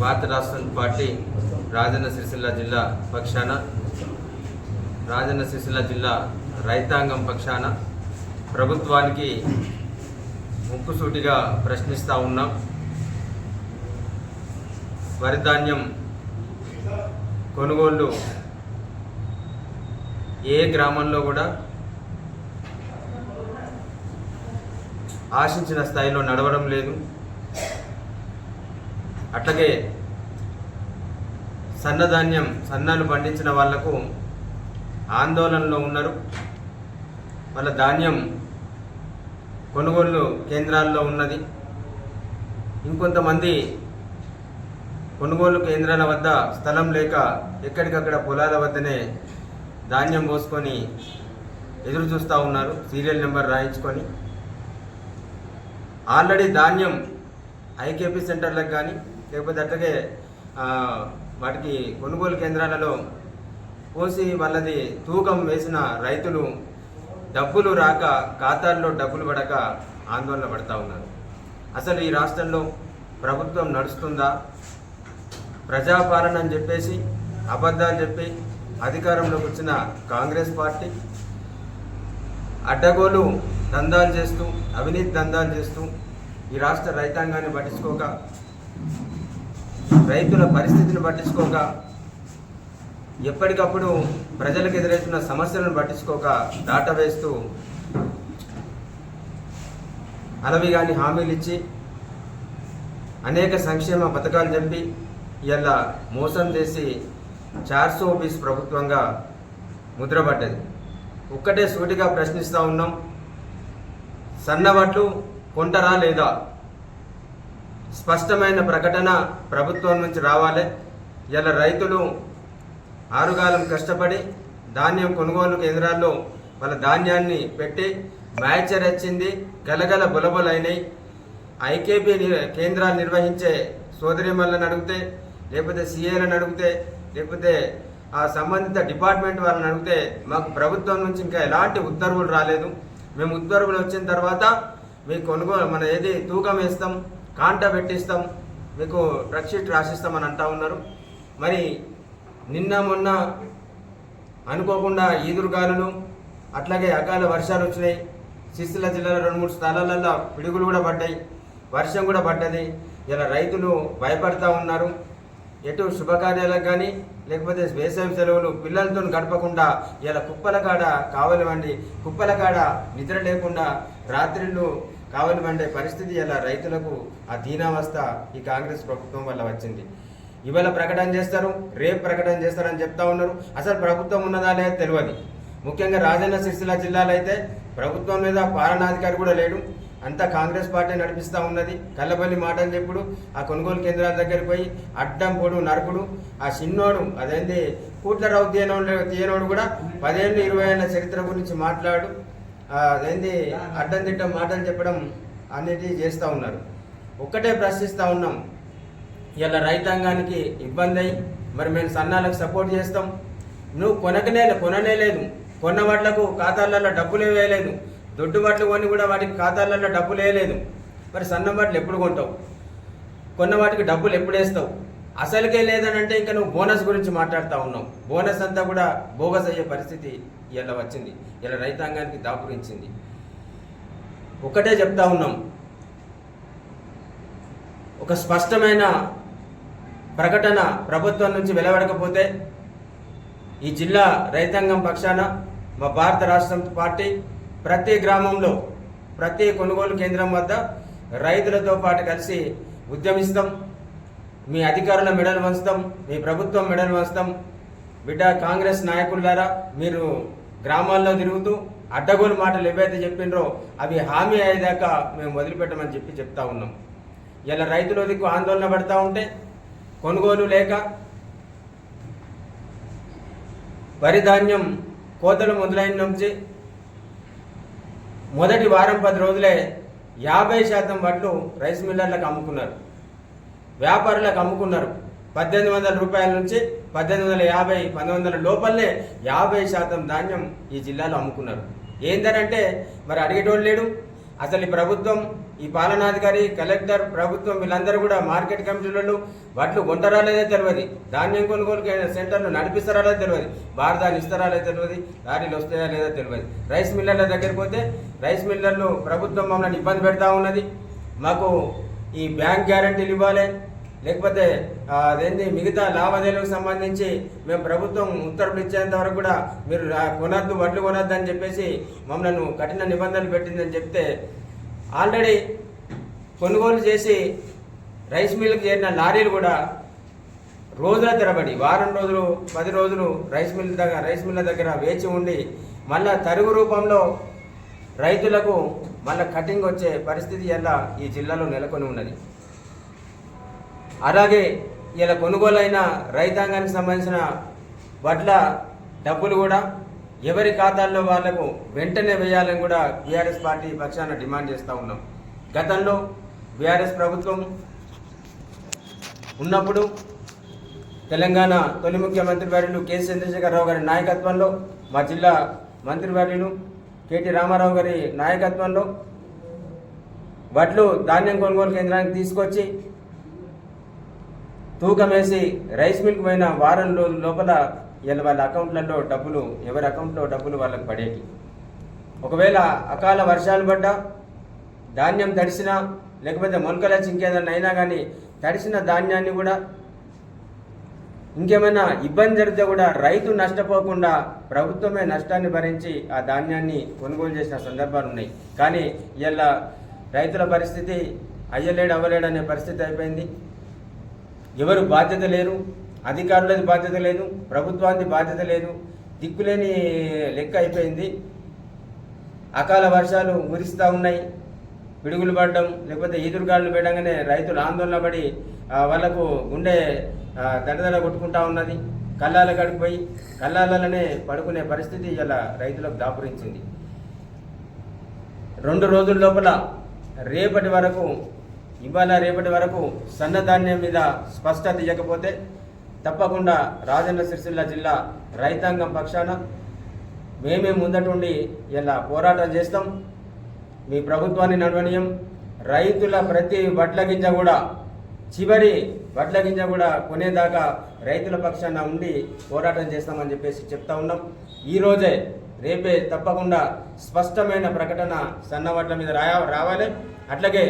భారత రాష్ట్రం పార్టీ రాజన్న సిరిసిల్ల జిల్లా పక్షాన రాజన్న సిరిసిల్ల జిల్లా రైతాంగం పక్షాన ప్రభుత్వానికి ముక్కుసూటిగా ప్రశ్నిస్తూ ఉన్నాం. వరిధాన్యం కొనుగోళ్ళు ఏ గ్రామంలో కూడా ఆశించిన స్థాయిలో నడవడం లేదు. అట్లాగే సన్నధాన్యం సన్నాలు పండించిన వాళ్ళకు ఆందోళనలో ఉన్నారు. వాళ్ళ ధాన్యం కొనుగోలు కేంద్రాల్లో ఉన్నది. ఇంకొంతమంది కొనుగోలు కేంద్రాల వద్ద స్థలం లేక ఎక్కడికక్కడ పొలాల వద్దనే ధాన్యం పోసుకొని ఎదురు చూస్తూ ఉన్నారు. సీరియల్ నెంబర్ రాయించుకొని. ఆల్రెడీ ధాన్యం ఐకేపీ సెంటర్లకు కానీ లేకపోతే అట్లాగే వాటికి కొనుగోలు కేంద్రాలలో పోసి వాళ్ళది తూకం వేసిన రైతులు డబ్బులు రాక ఖాతాల్లో డబ్బులు పడక ఆందోళన పడతా ఉన్నారు. అసలు ఈ రాష్ట్రంలో ప్రభుత్వం నడుస్తుందా? ప్రజాపాలన అని చెప్పేసి అబద్ధాలు చెప్పి అధికారంలోకి వచ్చిన కాంగ్రెస్ పార్టీ అడ్డగోలు దందాలు చేస్తూ అవినీతి దందాలు చేస్తూ ఈ రాష్ట్ర రైతాంగాన్ని పట్టించుకోక రైతుల పరిస్థితిని పట్టించుకోక ఎప్పటికప్పుడు ప్రజలకు ఎదురవుతున్న సమస్యలను పట్టించుకోక దాట వేస్తూ అలవి కాని హామీలు ఇచ్చి అనేక సంక్షేమ పథకాలు చెప్పి ఇలా మోసం చేసి చార్సో బీస్ ప్రభుత్వంగా ముద్రపడ్డది. ఒక్కటే సూటిగా ప్రశ్నిస్తూ ఉన్నాం. సన్నబట్లు కొంటరా లేదా? స్పష్టమైన ప్రకటన ప్రభుత్వం నుంచి రావాలి. ఇలా రైతులు ఆరుగాలం కష్టపడి ధాన్యం కొనుగోలు కేంద్రాల్లో వాళ్ళ ధాన్యాన్ని పెట్టి మ్యాచర్ వచ్చింది గలగల బులబులైనాయి ఐకేపీ కేంద్రాలు నిర్వహించే సోదరిమల్ని అడిగితే లేకపోతే సీఏలను అడిగితే లేకపోతే ఆ సంబంధిత డిపార్ట్మెంట్ వాళ్ళని అడిగితే మాకు ప్రభుత్వం నుంచి ఇంకా ఎలాంటి ఉత్తర్వులు రాలేదు. మేము ఉత్తర్వులు వచ్చిన తర్వాత మీ కొనుగోలు మన ఏది తూకం వేస్తాం కాంట పెట్టిస్తాం మీకు ట్రక్ రాసిస్తామని అంటా ఉన్నారు. మరి నిన్న మొన్న అనుకోకుండా ఈదురుగాలులు అట్లాగే అకాల వర్షాలు వచ్చినాయి. సిరిసిల్ల జిల్లాలో రెండు మూడు స్థలాలలో పిడుగులు కూడా పడ్డాయి. వర్షం కూడా పడ్డది. ఇలా రైతులు భయపడతా ఉన్నారు. ఎటు శుభకార్యాలకు కానీ లేకపోతే వేసవి సెలవులు పిల్లలతో గడపకుండా ఇలా కుప్పల కాడ కావలి కుప్పల కాడ నిద్ర లేకుండా రాత్రిళ్ళు కావలి పరిస్థితి ఇలా రైతులకు ఆ దీనావస్థ ఈ కాంగ్రెస్ ప్రభుత్వం వల్ల వచ్చింది. ఇవాళ ప్రకటన చేస్తారు రేపు ప్రకటన చేస్తారని చెప్తా ఉన్నారు. అసలు ప్రభుత్వం ఉన్నదా లేదా తెలియదు. ముఖ్యంగా రాజన్న సిరిసిల్ల జిల్లాలో అయితే ప్రభుత్వం మీద పాలనాధికారి కూడా లేడు. అంతా కాంగ్రెస్ పార్టీ నడిపిస్తూ ఉన్నది. కల్లబల్లి మాటలు చెప్పుడు ఆ కొనుగోలు కేంద్రాల దగ్గరికి పోయి అడ్డం పొడు నరకుడు ఆ చిన్నోడు అదేంటి కూట్లరావు తీయనోడు తీయనోడు కూడా పదేళ్ళు ఇరవై ఏళ్ళ చరిత్ర గురించి మాట్లాడు. అదేంటి అడ్డం తిట్టం మాటలు చెప్పడం అన్నిటి చేస్తూ ఉన్నారు. ఒక్కటే ప్రశ్నిస్తూ ఉన్నాం. ఇలా రైతాంగానికి ఇబ్బంది అయ్యి మరి మేము సన్నాలకు సపోర్ట్ చేస్తాం. నువ్వు కొనకనే కొననే లేదు. కొన్న వాట్లకు ఖాతాలలో డబ్బులు వేయలేదు. దొడ్డు బట్టలు కొని కూడా వాటికి ఖాతాలలో డబ్బులు వేయలేదు మరి సన్న వాట్లు ఎప్పుడు కొంటావు? కొన్న వాటికి డబ్బులు ఎప్పుడు వేస్తావు? అసలుకే లేదని అంటే ఇంకా నువ్వు బోనస్ గురించి మాట్లాడుతూ ఉన్నావు. బోనస్ అంతా కూడా బోగస్ అయ్యే పరిస్థితి ఇలా వచ్చింది. ఇలా రైతాంగానికి దాపురించింది. ఒకటే చెప్తా ఉన్నాం. ఒక స్పష్టమైన ప్రకటన ప్రభుత్వం నుంచి వెలువడకపోతే ఈ జిల్లా రైతాంగం పక్షాన మా భారత రాష్ట్రం పార్టీ ప్రతి గ్రామంలో ప్రతి కొనుగోలు కేంద్రం వద్ద రైతులతో పాటు కలిసి ఉద్యమిస్తాం. మీ అధికారుల మెడలు వంచుతాం మీ ప్రభుత్వం మెడలు వంచుతాం బిడ్డ కాంగ్రెస్ నాయకులారా మీరు గ్రామాల్లో తిరుగుతూ అడ్డగోలు మాటలు ఏవైతే చెప్పినరో అవి హామీ అయ్యేదాకా మేము వదిలిపెట్టమని చెప్పి చెప్తా ఉన్నాం. ఇలా రైతుల దిక్కు ఆందోళన పడతా ఉంటే కొనుగోలు లేక వరి ధాన్యం కోతలు మొదలైన నుంచి మొదటి వారం పది రోజులే యాభై శాతం వడ్లు రైస్ మిల్లర్లకు అమ్ముకున్నారు. వ్యాపారులకు అమ్ముకున్నారు. పద్దెనిమిది వందల రూపాయల నుంచి పద్దెనిమిది వందల యాభై పంతొమ్మిది వందల లోపలనే యాభై శాతం ధాన్యం ఈ జిల్లాలో అమ్ముకున్నారు. ఏంటనంటే మరి అడిగేటోళ్ళు లేడు. అసలు ఈ ప్రభుత్వం ఈ పాలనాధికారి కలెక్టర్ ప్రభుత్వం వీళ్ళందరూ కూడా మార్కెట్ కమిటీలలో వడ్లు కొంటారా లేదో తెలియదు ధాన్యం కొనుగోలు కే- సెంటర్లు నడిపిస్తారా తెలియదు భారతాన్ని ఇస్తారా లేదో తెలియదు లారీలు వస్తాయా లేదో తెలియదు రైస్ మిల్లర్ల దగ్గరికి పోతే రైస్ మిల్లర్లు ప్రభుత్వం మమ్మల్ని ఇబ్బంది పెడతా ఉన్నది. మాకు ఈ బ్యాంక్ గ్యారంటీలు ఇవ్వాలి. లేకపోతే అదేంటి మిగతా లావాదేవీలకు సంబంధించి మేము ప్రభుత్వం ఉత్తర్వులు ఇచ్చేంత వరకు కూడా మీరు కొనద్దు వడ్లు కొనద్దు అని చెప్పేసి మమ్మల్ని కఠిన నిబంధనలు పెట్టిందని చెప్తే ఆల్రెడీ కొనుగోలు చేసి రైస్ మిల్కి చేరిన లారీలు కూడా రోజుల తరబడి వారం రోజులు పది రోజులు రైస్ మిల్ దగ్గర రైస్ మిల్ల దగ్గర వేచి ఉండి మళ్ళా తరుగు రూపంలో రైతులకు మళ్ళీ కటింగ్ వచ్చే పరిస్థితి ఎలా ఈ జిల్లాలో నెలకొని ఉన్నది. అలాగే ఇలా కొనుగోలైన రైతాంగానికి సంబంధించిన వడ్ల డబ్బులు కూడా ఎవరి ఖాతాల్లో వాళ్ళకు వెంటనే వేయాలని కూడా బీఆర్ఎస్ పార్టీ పక్షాన డిమాండ్ చేస్తూ ఉన్నాం. గతంలో బీఆర్ఎస్ ప్రభుత్వం ఉన్నప్పుడు తెలంగాణ తొలి ముఖ్యమంత్రి వర్యులు కె చంద్రశేఖరరావు గారి నాయకత్వంలో మా జిల్లా మంత్రివర్యులు కేటీ రామారావు గారి నాయకత్వంలో వడ్లు ధాన్యం కొనుగోలు కేంద్రానికి తీసుకొచ్చి తూకం వేసి రైస్ మిల్క్ పోయిన వారం రోజుల లోపల వీళ్ళ వాళ్ళ అకౌంట్లలో డబ్బులు ఎవరి అకౌంట్లో డబ్బులు వాళ్ళకి పడేటి. ఒకవేళ అకాల వర్షాలు పడ్డా ధాన్యం తడిసినా లేకపోతే మొలకల ఇంకేదన్నా అయినా కానీ తడిసిన ధాన్యాన్ని కూడా ఇంకేమైనా ఇబ్బంది జరిగితే కూడా రైతు నష్టపోకుండా ప్రభుత్వమే నష్టాన్ని భరించి ఆ ధాన్యాన్ని కొనుగోలు చేసిన సందర్భాలు ఉన్నాయి. కానీ ఇలా రైతుల పరిస్థితి అయ్యలేడు అవ్వలేడు అనే పరిస్థితి అయిపోయింది. ఎవరు బాధ్యత లేరు అధికారులది బాధ్యత లేదు ప్రభుత్వానికి బాధ్యత లేదు దిక్కులేని లెక్క అయిపోయింది. అకాల వర్షాలు మురిస్తూ ఉన్నాయి పిడుగులు పడడం లేకపోతే ఈదురుగాళ్ళు పెట్టగానే రైతులు ఆందోళన పడి వాళ్ళకు గుండె దడదడ కొట్టుకుంటా ఉన్నది. కళ్ళాల గడిపోయి కళ్ళాలనే పడుకునే పరిస్థితి ఇలా రైతులకు దాపురించింది. రెండు రోజుల లోపల రేపటి వరకు ఇవాళ రేపటి వరకు సన్నధాన్యం మీద స్పష్టత ఇవ్వకపోతే తప్పకుండా రాజన్న సిరిసిల్ల జిల్లా రైతాంగం పక్షాన మేమే ముందటుండి ఇలా పోరాటం చేస్తాం. మీ ప్రభుత్వాన్ని నడవనీయం. రైతుల ప్రతి వడ్ల గింజ కూడా చివరి వడ్ల గింజ కూడా కొనేదాకా రైతుల పక్షాన ఉండి పోరాటం చేస్తామని చెప్పేసి చెప్తా ఉన్నాం. ఈరోజే రేపే తప్పకుండా స్పష్టమైన ప్రకటన సన్న వడ్ల మీద రాయ రావాలి. అట్లాగే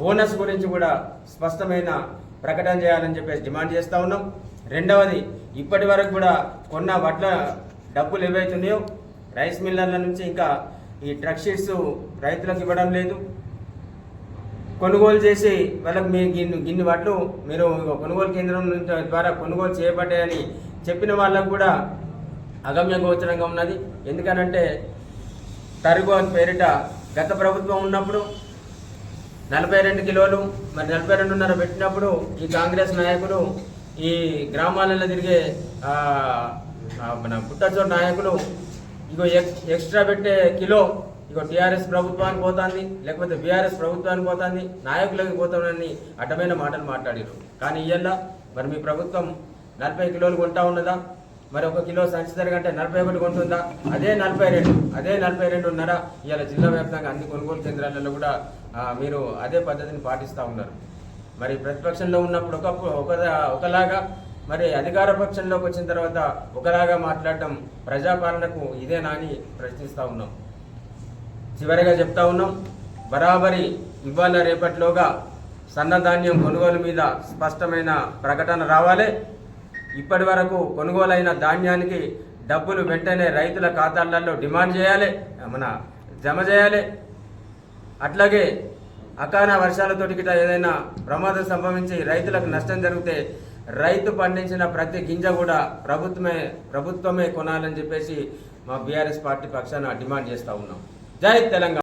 బోనస్ గురించి కూడా స్పష్టమైన ప్రకటన చేయాలని చెప్పేసి డిమాండ్ చేస్తూ ఉన్నాం. రెండవది ఇప్పటి వరకు కూడా కొన్న వడ్ల డబ్బులు ఏవైతున్నాయో రైస్ మిల్లర్ల నుంచి ఇంకా ఈ ట్రక్ షీట్స్ రైతులకు ఇవ్వడం లేదు. కొనుగోలు చేసి వాళ్ళకి మీ గిన్ని గిన్ని వడ్లు మీరు కొనుగోలు కేంద్రం ద్వారా కొనుగోలు చేయబడ్డాయని చెప్పిన వాళ్ళకు కూడా అగమ్య గోచరంగా ఉన్నది. ఎందుకనంటే తరుగు అని పేరిట గత ప్రభుత్వం ఉన్నప్పుడు నలభై రెండు కిలోలు మరి నలభై రెండున్నర పెట్టినప్పుడు ఈ కాంగ్రెస్ నాయకులు ఈ గ్రామాలలో తిరిగే మన పుట్టచోటు నాయకులు ఇగో ఎక్- ఎక్స్ట్రా పెట్టే కిలో ఇగో టీఆర్ఎస్ ప్రభుత్వానికి పోతుంది లేకపోతే బీఆర్ఎస్ ప్రభుత్వానికి పోతుంది నాయకులకి పోతామని అడ్డమైన మాటలు మాట్లాడారు కానీ ఇయ్యల్లా మరి మీ ప్రభుత్వం నలభై కిలోలు కొంటా ఉన్నదా? మరి ఒక కిలో సంచి కంటే నలభై ఒకటి కొంటుందా? అదే నలభై రెండు. అదే నలభై రెండున్నర. ఇవాళ జిల్లా వ్యాప్తంగా అన్ని కొనుగోలు కేంద్రాలలో కూడా మీరు అదే పద్ధతిని పాటిస్తూ ఉన్నారు. మరి ప్రతిపక్షంలో ఉన్నప్పుడు ఒకప్పుడు ఒక ఒకలాగా మరి అధికార పక్షంలోకి వచ్చిన తర్వాత ఒకలాగా మాట్లాడటం ప్రజాపాలనకు ఇదేనా అని ప్రశ్నిస్తూ ఉన్నాం. చివరిగా చెప్తా ఉన్నాం బరాబరి ఇవాళ రేపటిలోగా సన్నధాన్యం కొనుగోలు మీద స్పష్టమైన ప్రకటన రావాలి. ఇప్పటి వరకు కొనుగోలైన ధాన్యానికి డబ్బులు వెంటనే రైతుల ఖాతాలలో డిమాండ్ చేయాలి మన జమ చేయాలి. అట్లాగే అకాల వర్షాలతోటి గిట ఏదైనా ప్రమాదం సంభవించి రైతులకు నష్టం జరిగితే రైతు పండించిన ప్రతి గింజ కూడా ప్రభుత్వమే ప్రభుత్వమే కొనాలని చెప్పేసి మా బీఆర్ఎస్ పార్టీ పక్షాన డిమాండ్ చేస్తూ ఉన్నాం. జై తెలంగాణ.